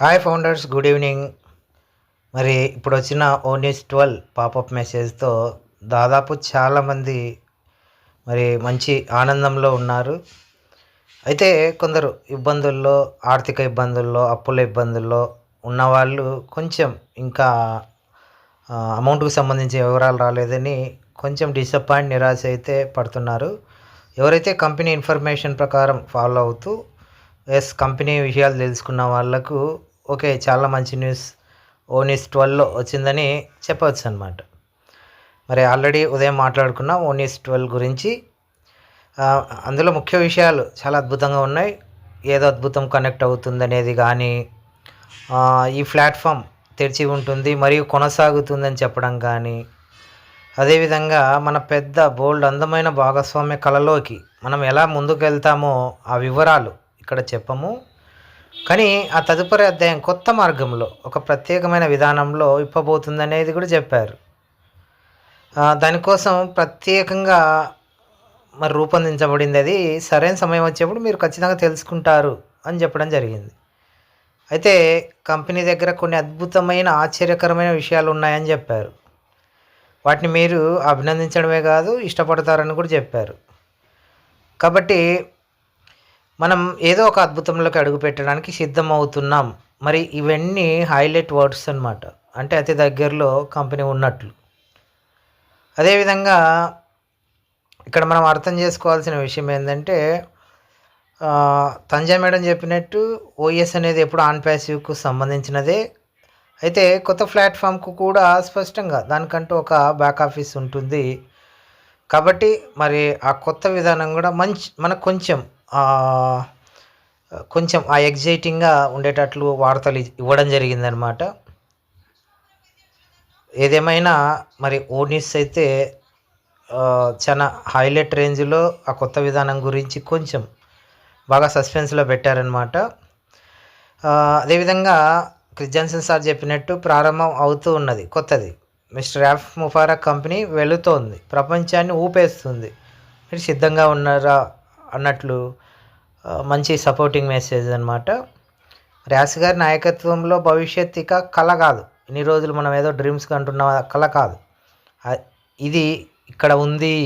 Hi founders good evening మరి ఇప్పుడు వచ్చిన ఓనిస్ ట్వెల్వ్ పాపప్ మెసేజ్తో దాదాపు చాలామంది మరి మంచి ఆనందంలో ఉన్నారు. అయితే కొందరు ఇబ్బందుల్లో ఆర్థిక ఇబ్బందుల్లో అప్పుల ఇబ్బందుల్లో ఉన్నవాళ్ళు కొంచెం ఇంకా అమౌంట్కి సంబంధించిన వివరాలు రాలేదని కొంచెం డిసప్పాయింట్ నిరాశ అయితే పడుతున్నారు. ఎవరైతే కంపెనీ ఇన్ఫర్మేషన్ ప్రకారం ఫాలో అవుతూ ఎస్ కంపెనీ విషయాలు తెలుసుకున్న వాళ్ళకు ఓకే చాలా మంచి న్యూస్. ఓనిస్ ట్వెల్వ్లో వచ్చిందని చెప్పవచ్చు అనమాట మరి ఆల్రెడీ ఉదయం మాట్లాడుకున్నాం ఓనిస్ ట్వెల్వ్ గురించి అందులో ముఖ్య విషయాలు చాలా అద్భుతంగా ఉన్నాయి. ఏదో అద్భుతం కనెక్ట్ అవుతుందనేది కానీ ఈ ప్లాట్ఫామ్ తెరిచి ఉంటుంది మరియు కొనసాగుతుందని చెప్పడం కానీ అదేవిధంగా మన పెద్ద బోల్డ్ అందమైన భాగస్వామ్య కళలోకి మనం ఎలా ముందుకు వెళ్తామో ఆ వివరాలు ఇక్కడ చెప్పము. కానీ ఆ తదుపరి అధ్యాయం కొత్త మార్గంలో ఒక ప్రత్యేకమైన విధానంలో ఇప్పబోతుందనేది కూడా చెప్పారు. దానికోసం ప్రత్యేకంగా మరి రూపొందించబడింది అది సరైన సమయం వచ్చేప్పుడు మీరు ఖచ్చితంగా తెలుసుకుంటారు అని చెప్పడం జరిగింది. అయితే కంపెనీ దగ్గర కొన్ని అద్భుతమైన ఆశ్చర్యకరమైన విషయాలు ఉన్నాయని చెప్పారు. వాటిని మీరు అభినందించడమే కాదు ఇష్టపడతారని కూడా చెప్పారు. కాబట్టి మనం ఏదో ఒక అద్భుతంలోకి అడుగు పెట్టడానికి సిద్ధం అవుతున్నాం మరి ఇవన్నీ హైలైట్ వర్డ్స్ అనమాట అంటే అతి దగ్గరలో కంపెనీ ఉన్నట్లు. అదేవిధంగా ఇక్కడ మనం అర్థం చేసుకోవాల్సిన విషయం ఏంటంటే ఆ, మేడం చెప్పినట్టు ఓఎస్ అనేది ఎప్పుడు ఆన్ ప్యాసివ్కు సంబంధించినదే. అయితే కొత్త ప్లాట్ఫామ్కు కూడా స్పష్టంగా దానికంటూ ఒక బ్యాక్ ఆఫీస్ ఉంటుంది. కాబట్టి మరి ఆ కొత్త విధానం కూడా మంచి మనకు కొంచెం కొంచెం ఆ ఎగ్జైటింగ్గా ఉండేటట్లు వార్తలు ఇవ్వడం జరిగిందనమాట ఏదేమైనా మరి ఓనిస్ అయితే చాలా హైలైట్ రేంజ్లో ఆ కొత్త విధానం గురించి కొంచెం బాగా సస్పెన్స్లో పెట్టారనమాట అదేవిధంగా క్రిస్ జాన్సన్ సార్ చెప్పినట్టు ప్రారంభం అవుతూ ఉన్నది కొత్తది. మిస్టర్ యాఫ్ ముఫారక్ కంపెనీ వెళుతోంది ప్రపంచాన్ని ఊపేస్తుంది. మీరు సిద్ధంగా ఉన్నారా అన్నట్లు మంచి సపోర్టింగ్ మెసేజ్ అనమాట ర్యాస్ గారి నాయకత్వంలో భవిష్యత్ ఇక కళ కాదు. ఇన్ని రోజులు మనం ఏదో డ్రీమ్స్ అంటున్నాం కళ కాదు. ఇది ఇక్కడ ఉంది.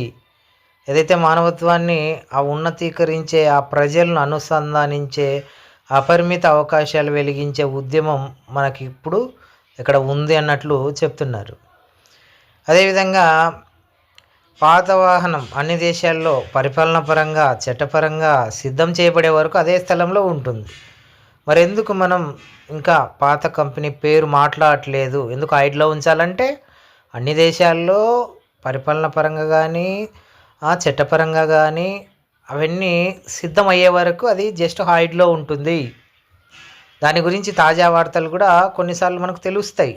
ఏదైతే మానవత్వాన్ని ఆ ఉన్నతీకరించే ఆ ప్రజలను అనుసంధానించే అపరిమిత అవకాశాలు వెలిగించే ఉద్యమం మనకి ఇప్పుడు ఇక్కడ ఉంది అన్నట్లు చెప్తున్నారు. అదేవిధంగా పాత వాహనం అన్ని దేశాల్లో పరిపాలన పరంగా చట్టపరంగా సిద్ధం చేయబడే వరకు అదే స్థలంలో ఉంటుంది. మరి ఎందుకు మనం ఇంకా పాత కంపెనీ పేరు మాట్లాడట్లేదు? ఎందుకు ఐడ్లో ఉంచాలంటే? అన్ని దేశాల్లో పరిపాలన పరంగా కానీ చట్టపరంగా కానీ అవన్నీ సిద్ధమయ్యే వరకు అది జస్ట్ హైడ్లో ఉంటుంది. దాని గురించి తాజా వార్తలు కూడా కొన్నిసార్లు మనకు తెలుస్తాయి.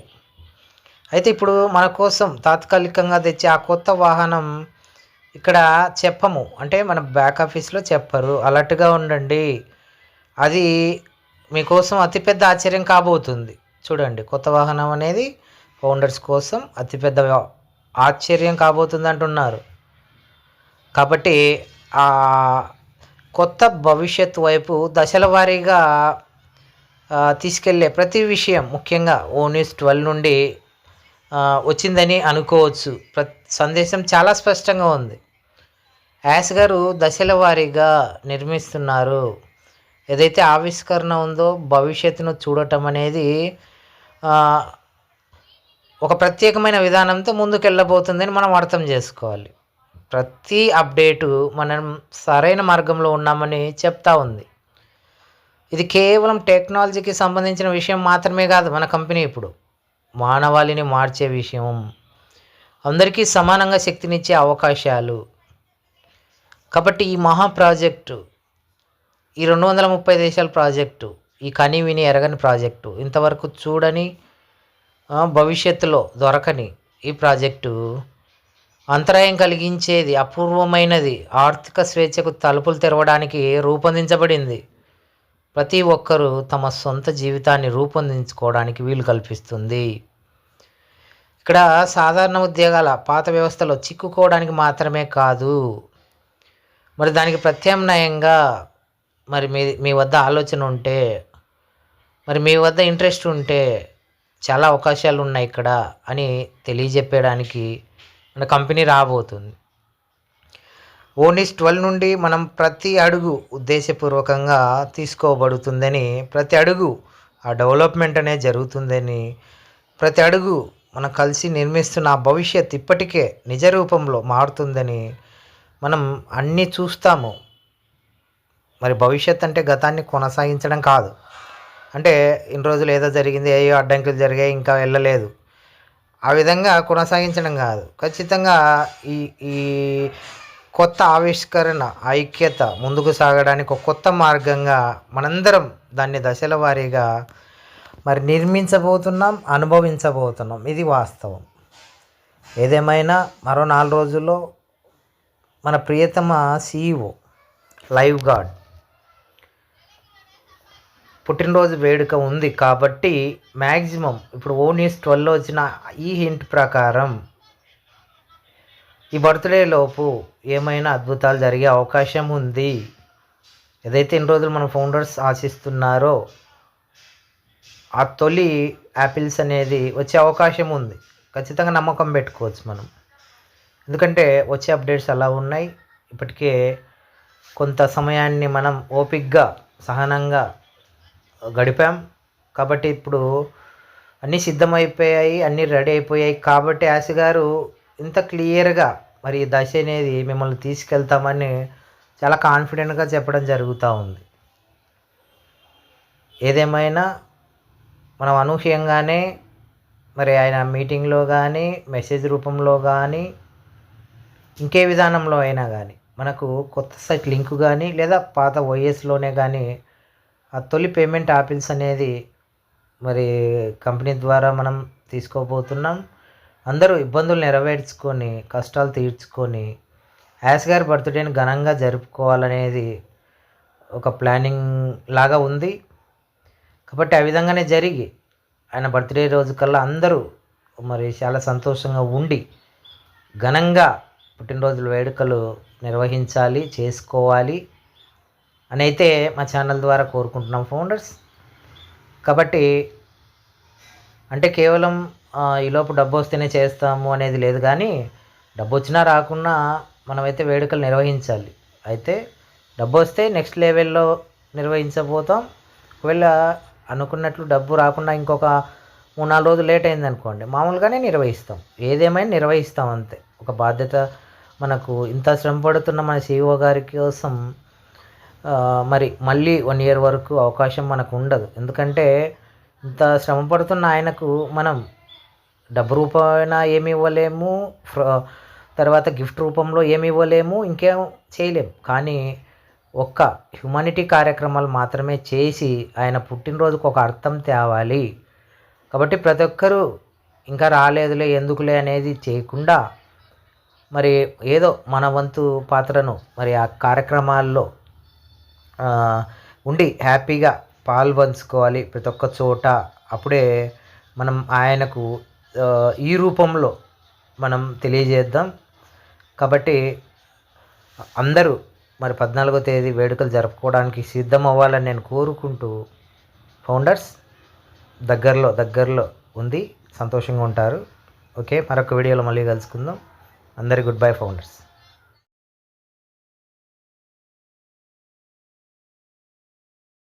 అయితే ఇప్పుడు మన కోసం తాత్కాలికంగా తెచ్చే ఆ కొత్త వాహనం ఇక్కడ చెప్పము. అంటే మన బ్యాక్ ఆఫీస్లో చెప్పరు. అలర్ట్గా ఉండండి. అది మీకోసం అతిపెద్ద ఆశ్చర్యం కాబోతుంది. చూడండి కొత్త వాహనం అనేది ఫౌండర్స్ కోసం అతిపెద్ద ఆశ్చర్యం కాబోతుంది అంటున్నారు. కాబట్టి ఆ కొత్త భవిష్యత్తు వైపు దశల వారీగా తీసుకెళ్ళే ప్రతి విషయం ముఖ్యంగా ఓన్యూస్ ట్వెల్వ్ నుండి వచ్చిందని అనుకోవచ్చు. సందేశం చాలా స్పష్టంగా ఉంది. యాస్ గారు దశల వారీగా నిర్మిస్తున్నారు. ఏదైతే ఆవిష్కరణ ఉందో భవిష్యత్తును చూడటం అనేది ఒక ప్రత్యేకమైన విధానంతో ముందుకెళ్ళబోతుందని మనం అర్థం చేసుకోవాలి. ప్రతి అప్డేటు మనం సరైన మార్గంలో ఉన్నామని చెప్తా ఉంది. ఇది కేవలం టెక్నాలజీకి సంబంధించిన విషయం మాత్రమే కాదు మన కంపెనీ ఇప్పుడు. మానవాళిని మార్చే విషయం. అందరికీ సమానంగా శక్తినిచ్చే అవకాశాలు. కాబట్టి ఈ మహా ప్రాజెక్టు ఈ రెండు వందల ముప్పై దేశాల ప్రాజెక్టు ఈ కని విని ఎరగని ప్రాజెక్టు ఇంతవరకు చూడని భవిష్యత్తులో దొరకని ఈ ప్రాజెక్టు అంతరాయం కలిగించేది అపూర్వమైనది ఆర్థిక స్వేచ్ఛకు తలుపులు తెరవడానికి రూపొందించబడింది. ప్రతి ఒక్కరూ తమ సొంత జీవితాన్ని రూపొందించుకోవడానికి వీలు కల్పిస్తుంది. ఇక్కడ సాధారణ ఉద్యోగాల పాత వ్యవస్థలో చిక్కుకోవడానికి మాత్రమే కాదు మరి దానికి ప్రత్యామ్నాయంగా మరి మీ మీ వద్ద ఆలోచన ఉంటే మరి మీ వద్ద ఇంట్రెస్ట్ ఉంటే చాలా అవకాశాలు ఉన్నాయి ఇక్కడ అని తెలియజెప్పడానికి మన కంపెనీ రాబోతుంది. ఓనిస్ ట్వెల్వ్ నుండి మనం ప్రతి అడుగు ఉద్దేశపూర్వకంగా తీసుకోబడుతుందని ప్రతి అడుగు ఆ డెవలప్మెంట్ అనేది జరుగుతుందని ప్రతి అడుగు మనం కలిసి నిర్మిస్తున్న ఆ భవిష్యత్ ఇప్పటికే నిజ రూపంలో మారుతుందని మనం అన్నీ చూస్తాము. మరి భవిష్యత్ అంటే గతాన్ని కొనసాగించడం కాదు. అంటే ఇన్ని రోజులు ఏదో జరిగింది ఏయో అడ్డంకులు జరిగాయి ఇంకా వెళ్ళలేదు. ఆ విధంగా కొనసాగించడం కాదు. ఖచ్చితంగా ఈ ఈ కొత్త ఆవిష్కరణ ఐక్యత ముందుకు సాగడానికి ఒక కొత్త మార్గంగా మనందరం దాన్ని దశల వారీగా మరి నిర్మించబోతున్నాం అనుభవించబోతున్నాం. ఇది వాస్తవం. ఏదేమైనా మరో నాలుగు రోజుల్లో మన ప్రియతమ సీఈఓ లైవ్ గార్డ్ పుట్టినరోజు వేడుక ఉంది కాబట్టి మ్యాక్సిమం ఇప్పుడు ఓనీస్ ట్వెల్వ్ వచ్చిన ఈ హింట్ ప్రకారం ఈ బర్త్డే లోపు ఏమైనా అద్భుతాలు జరిగే అవకాశం ఉంది. ఏదైతే ఇన్ని రోజులు మన ఫౌండర్స్ ఆశిస్తున్నారో ఆ తొలి యాపిల్స్ అనేది వచ్చే అవకాశం ఉంది. ఖచ్చితంగా నమ్మకం పెట్టుకోవచ్చు మనం. ఎందుకంటే వచ్చే అప్డేట్స్ అలా ఉన్నాయి. ఇప్పటికే కొంత సమయాన్ని మనం ఓపిక్గా సహనంగా గడిపాం. కాబట్టి ఇప్పుడు అన్నీ సిద్ధమైపోయాయి అన్నీ రెడీ అయిపోయాయి. కాబట్టి యాసి గారు ఇంత క్లియర్గా మరి ఈ దశ అనేది మిమ్మల్ని తీసుకెళ్తామని చాలా కాన్ఫిడెంట్గా చెప్పడం జరుగుతూ ఉంది. ఏదేమైనా మనం అనూహ్యంగానే మరి ఆయన మీటింగ్లో కానీ మెసేజ్ రూపంలో కానీ ఇంకే విధానంలో అయినా కానీ మనకు కొత్త సైట్ లింక్ కానీ లేదా పాత ఓఎస్లోనే కానీ ఆ తొలి పేమెంట్ ఆపిల్స్ అనేది మరి కంపెనీ ద్వారా మనం తీసుకోబోతున్నాం. అందరూ ఇబ్బందులు నెరవేర్చుకొని కష్టాలు తీర్చుకొని యాస్ గారి బర్త్డేని ఘనంగా జరుపుకోవాలనేది ఒక ప్లానింగ్ లాగా ఉంది. కాబట్టి ఆ విధంగానే జరిగి ఆయన బర్త్డే రోజు కల్లా అందరూ మరి చాలా సంతోషంగా ఉండి ఘనంగా పుట్టినరోజుల వేడుకలు నిర్వహించాలి చేసుకోవాలి అని అయితే మా ఛానల్ ద్వారా కోరుకుంటున్నాం ఫౌండర్స్. కాబట్టి అంటే కేవలం ఈలోపు డబ్బు వస్తేనే చేస్తాము అనేది లేదు కానీ డబ్బు వచ్చినా రాకున్నా మనమైతే వేడుకలు నిర్వహించాలి. అయితే డబ్బు వస్తే నెక్స్ట్ లెవెల్లో నిర్వహించబోతాం. ఒకవేళ అనుకున్నట్లు డబ్బు రాకుండా ఇంకొక మూడు నాలుగు రోజులు లేట్ అయింది అనుకోండి మామూలుగానే నిర్వహిస్తాం. ఏదేమైనా నిర్వహిస్తాం అంతే. ఒక బాధ్యత మనకు ఇంత శ్రమ పడుతున్న మన సీఈఓ గారి కోసం మరి మళ్ళీ వన్ ఇయర్ వరకు అవకాశం మనకు ఉండదు. ఎందుకంటే ఇంత శ్రమ పడుతున్న ఆయనకు మనం డబ్బు రూపమైన ఏమి ఇవ్వలేము తర్వాత గిఫ్ట్ రూపంలో ఏమి ఇవ్వలేము ఇంకేం చేయలేము కానీ ఒక్క హ్యుమానిటీ కార్యక్రమాలు మాత్రమే చేసి ఆయన పుట్టినరోజుకు ఒక అర్థం తేవాలి. కాబట్టి ప్రతి ఒక్కరూ ఇంకా రాలేదులే ఎందుకులే అనేది చేయకుండా మరి ఏదో మన వంతు పాత్రను మరి ఆ కార్యక్రమాల్లో ఉండి హ్యాపీగా పాల్పంచుకోవాలి ప్రతి ఒక్క చోట. అప్పుడే మనం ఆయనకు ఈ రూపంలో మనం తెలియజేద్దాం. కాబట్టి అందరూ మరి పద్నాలుగో తేదీ వేడుకలు జరుపుకోవడానికి సిద్ధం అవ్వాలని నేను కోరుకుంటూ ఫౌండర్స్ దగ్గరలో దగ్గరలో ఉంది. సంతోషంగా ఉంటారు. ఓకే మరొక వీడియోలో మళ్ళీ కలుసుకుందాం. అందరి గుడ్ బై ఫౌండర్స్.